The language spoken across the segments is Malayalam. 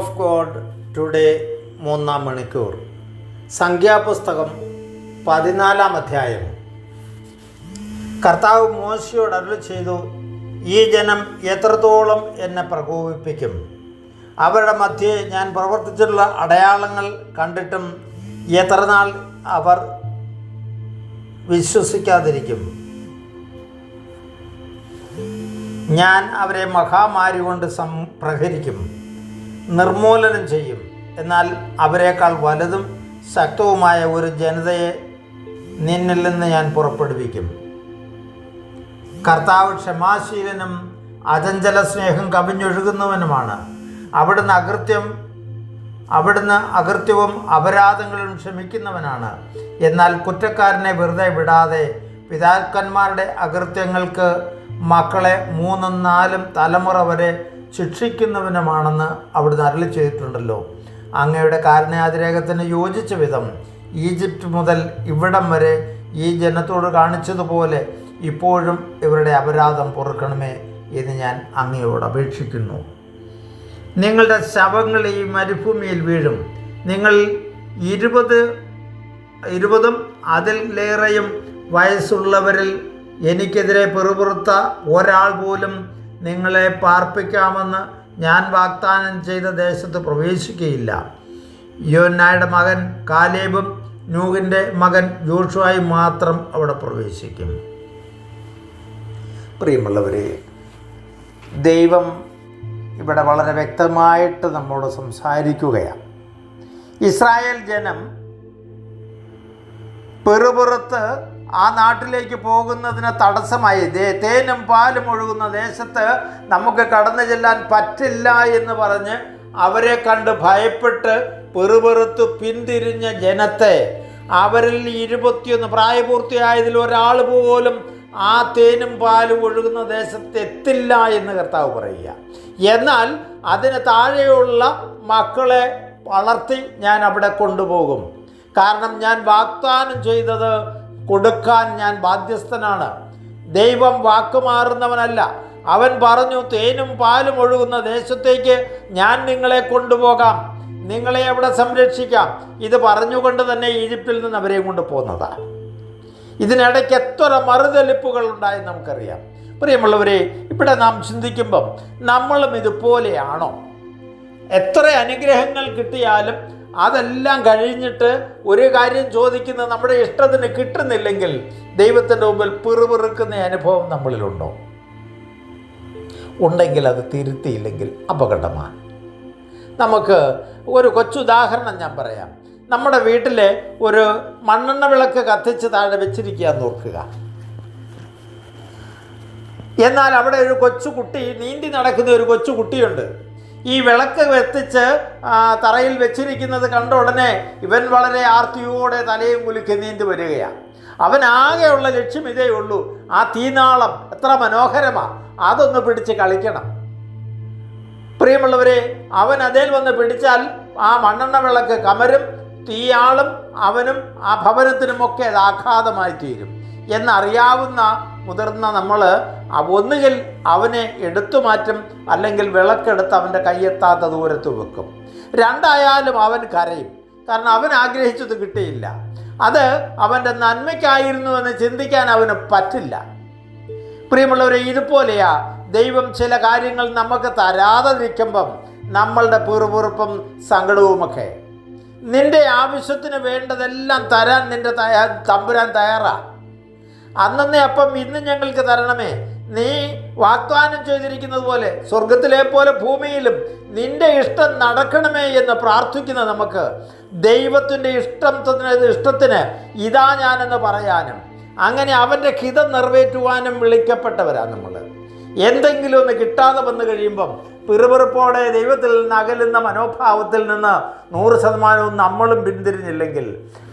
ഓഫ് ഗോഡ് ടുഡേ മൂന്നാം മണിക്കൂർ. സംഖ്യാപുസ്തകം പതിനാലാം അധ്യായം. കർത്താവ് മോശയോട് അരുൾ ചെയ്തു ഈ ജനം എത്രത്തോളം എന്നെ പ്രകോപിപ്പിക്കും? അവരുടെ മധ്യേ ഞാൻ പ്രവർത്തിച്ചിട്ടുള്ള അടയാളങ്ങൾ കണ്ടിട്ടും എത്ര നാൾ അവർ വിശ്വസിക്കാതിരിക്കും? ഞാൻ അവരെ മഹാമാരി കൊണ്ട് സം പ്രഹരിക്കും. നിർമൂലനം ചെയ്യും. എന്നാൽ അവരെക്കാൾ വലുതും ശക്തവുമായ ഒരു ജനതയെ നിന്നിൽ നിന്ന് ഞാൻ പുറപ്പെടുവിക്കും. കർത്താവ് ക്ഷമാശീലനും അചഞ്ചല സ്നേഹം കവിഞ്ഞൊഴുകുന്നവനുമാണ്. അവിടുന്ന് അകൃത്യം അവിടുന്ന് അകൃത്യവും അപരാധങ്ങളും ക്ഷമിക്കുന്നവനാണ്. എന്നാൽ കുറ്റക്കാരനെ വെറുതെ വിടാതെ പിതാക്കന്മാരുടെ അകൃത്യങ്ങൾക്ക് മക്കളെ മൂന്നും നാലും തലമുറ വരെ ശിക്ഷിക്കുന്നവനുമാണെന്ന് അവിടുന്ന് അരളി ചെയ്തിട്ടുണ്ടല്ലോ. അങ്ങയുടെ കാരണയാതിരേഖത്തിന് യോജിച്ച വിധം ഈജിപ്റ്റ് മുതൽ ഇവിടം വരെ ഈ ജനത്തോട് കാണിച്ചതുപോലെ ഇപ്പോഴും ഇവരുടെ അപരാധം പൊറുക്കണമേ എന്ന് ഞാൻ അങ്ങയോട് അപേക്ഷിക്കുന്നു. നിങ്ങളുടെ ശവങ്ങൾ ഈ മരുഭൂമിയിൽ വീഴും. നിങ്ങൾ ഇരുപത് ഇരുപതും അതിലേറെയും വയസ്സുള്ളവരിൽ എനിക്കെതിരെ പെറുപുറുത്ത ഒരാൾ പോലും നിങ്ങളെ പാർപ്പിക്കാമെന്ന് ഞാൻ വാഗ്ദാനം ചെയ്ത ദേശത്ത് പ്രവേശിക്കുകയില്ല. യോന്നായുടെ മകൻ കാലേബും നൂഹിന്റെ മകൻ ജോഷുവായി മാത്രം അവിടെ പ്രവേശിക്കും. പ്രിയമുള്ളവരെ ദൈവം ഇവിടെ വളരെ വ്യക്തമായിട്ട് നമ്മോട് സംസാരിക്കുകയാണ്. ഇസ്രായേൽ ജനം പെറുപുറത്ത് ആ നാട്ടിലേക്ക് പോകുന്നതിന് തടസ്സമായി. തേനും പാലും ഒഴുകുന്ന ദേശത്ത് നമുക്ക് കടന്നു ചെല്ലാൻ പറ്റില്ല എന്ന് പറഞ്ഞ് അവരെ കണ്ട് ഭയപ്പെട്ട് പെറുപെറുത്ത് പിന്തിരിഞ്ഞ ജനത്തെ. അവരിൽ ഇരുപത്തിയൊന്ന് പ്രായപൂർത്തിയായതിൽ ഒരാൾ പോലും ആ തേനും പാലും ഒഴുകുന്ന ദേശത്ത് എത്തില്ല എന്ന് കർത്താവ് പറയുക. എന്നാൽ അതിന് താഴെയുള്ള മക്കളെ വളർത്തി ഞാൻ അവിടെ കൊണ്ടുപോകും. കാരണം ഞാൻ വാഗ്ദാനം ചെയ്തത് കൊടുക്കാൻ ഞാൻ ബാധ്യസ്ഥനാണ്. ദൈവം വാക്കുമാറുന്നവനല്ല. അവൻ പറഞ്ഞു തേനും പാലും ഒഴുകുന്ന ദേശത്തേക്ക് ഞാൻ നിങ്ങളെ കൊണ്ടുപോകാം. നിങ്ങളെ അവിടെ സംരക്ഷിക്കാം. ഇത് പറഞ്ഞുകൊണ്ട് തന്നെ ഈജിപ്തിൽ നിന്ന് അവരെയും കൊണ്ട് പോകുന്നതാണ് ഇതിനിടയ്ക്ക് എത്ര മറുതലിപ്പുകൾ ഉണ്ടായി നമുക്കറിയാം. പ്രിയമുള്ളവരെ ഇവിടെ നാം ചിന്തിക്കുമ്പം നമ്മളും ഇതുപോലെയാണോ? എത്ര അനുഗ്രഹങ്ങൾ കിട്ടിയാലും അതെല്ലാം കഴിഞ്ഞിട്ട് ഒരു കാര്യം ചോദിക്കുന്നത് നമ്മുടെ ഇഷ്ടത്തിന് കിട്ടുന്നില്ലെങ്കിൽ ദൈവത്തിന്റെ മുമ്പിൽ പിറുപിറുക്കുന്ന അനുഭവം നമ്മളിലുണ്ടോ? ഉണ്ടെങ്കിൽ അത് തിരുത്തിയില്ലെങ്കിൽ അപകടമാണ്. നമുക്ക് ഒരു കൊച്ചുദാഹരണം ഞാൻ പറയാം. നമ്മുടെ വീട്ടിലെ ഒരു മണ്ണെണ്ണ വിളക്ക് കത്തിച്ച് താഴെ വെച്ചിരിക്കുക എന്ന് ഓർക്കുക. എന്നാൽ അവിടെ ഒരു കൊച്ചു കുട്ടി നീന്തി നടക്കുന്ന ഒരു കൊച്ചു കുട്ടിയുണ്ട് ഈ വിളക്ക് വെത്തിച്ച് ആ, തറയിൽ വെച്ചിരിക്കുന്നത് കണ്ട ഉടനെ ഇവൻ വളരെ ആർത്തിയോടെ തലയും കുലുക്കി നീന്തി വരികയാണ്. അവനാകെയുള്ള ലക്ഷ്യം ഇതേ ഉള്ളൂ. ആ തീനാളം എത്ര മനോഹരമാണ് അതൊന്ന് പിടിച്ച് കളിക്കണം. പ്രിയമുള്ളവരെ അവൻ അതേൽ വന്ന് പിടിച്ചാൽ ആ മണ്ണെണ്ണ വിളക്ക് കമരും തീയാളും അവനും ആ ഭവനത്തിനുമൊക്കെ അത് ആഘാതമായി തീരും. എന്നറിയാവുന്ന മുതിർന്ന നമ്മൾ ഒന്നുകിൽ അവനെ എടുത്തു മാറ്റും അല്ലെങ്കിൽ വിളക്കെടുത്ത് അവന്റെ കയ്യെത്താത്ത ദൂരത്ത് വെക്കും. രണ്ടായാലും അവൻ കരയും. കാരണം അവൻ ആഗ്രഹിച്ചത് കിട്ടിയില്ല. അത് അവന്റെ നന്മയ്ക്കായിരുന്നു എന്ന് ചിന്തിക്കാൻ അവന് പറ്റില്ല. പ്രിയമുള്ളവരെ ഇതുപോലെയാ ദൈവം ചില കാര്യങ്ങൾ നമുക്ക് തരാതെ നിൽക്കുമ്പം നമ്മളുടെ പിറുപിറുപ്പും സങ്കടവുമൊക്കെ. നിന്റെ ആവശ്യത്തിന് വേണ്ടതെല്ലാം തരാൻ നിന്റെ തമ്പുരാൻ തയ്യാറാ. അന്നേ അപ്പം ഇന്ന് ഞങ്ങൾക്ക് തരണമേ. നീ വാഗ്ദാനം ചെയ്തിരിക്കുന്നത് പോലെ സ്വർഗത്തിലെ പോലെ ഭൂമിയിലും നിന്റെ ഇഷ്ടം നടക്കണമേ എന്ന് പ്രാർത്ഥിക്കുന്ന നമുക്ക് ദൈവത്തിന്റെ ഇഷ്ടത്തിന് ഇഷ്ടത്തിന് ഇതാ ഞാനെന്ന് പറയാനും അങ്ങനെ അവന്റെ ഹിതം നിറവേറ്റുവാനും വിളിക്കപ്പെട്ടവരാണ് നമ്മൾ എന്തെങ്കിലും ഒന്ന് കിട്ടാതെ വന്നു കഴിയുമ്പം പിറുപിറുപ്പോടെ ദൈവത്തിൽ നിന്ന് അകലുന്ന മനോഭാവത്തിൽ നിന്ന് നൂറ് ശതമാനവും നമ്മളും പിന്തിരിഞ്ഞില്ലെങ്കിൽ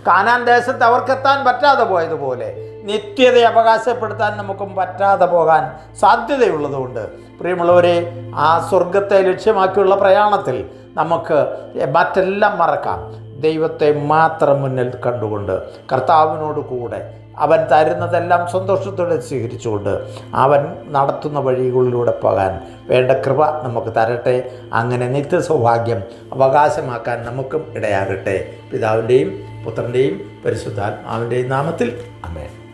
കാനാൻ ദേശത്ത് അവർക്കെത്താൻ പറ്റാതെ പോയതുപോലെ നിത്യത അവകാശപ്പെടുത്താൻ നമുക്കും പറ്റാതെ പോകാൻ സാധ്യതയുള്ളതുകൊണ്ട് പ്രിയമുള്ളവരെ ആ സ്വർഗത്തെ ലക്ഷ്യമാക്കിയുള്ള പ്രയാണത്തിൽ നമുക്ക് മറ്റെല്ലാം മറക്കാം. ദൈവത്തെ മാത്രം മുന്നിൽ കണ്ടുകൊണ്ട് കർത്താവിനോട് കൂടെ അവൻ തരുന്നതെല്ലാം സന്തോഷത്തോടെ സ്വീകരിച്ചുകൊണ്ട് അവൻ നടത്തുന്ന വഴികളിലൂടെ പോകാൻ വേണ്ട കൃപ നമുക്ക് തരട്ടെ. അങ്ങനെ നിത്യസൗഭാഗ്യം അവകാശമാക്കാൻ നമുക്കും ഇടയാകട്ടെ. പിതാവിന്റെയും പുത്രന്റെയും പരിശുദ്ധാത്മാവിന്റെയും നാമത്തിൽ. അമേൻ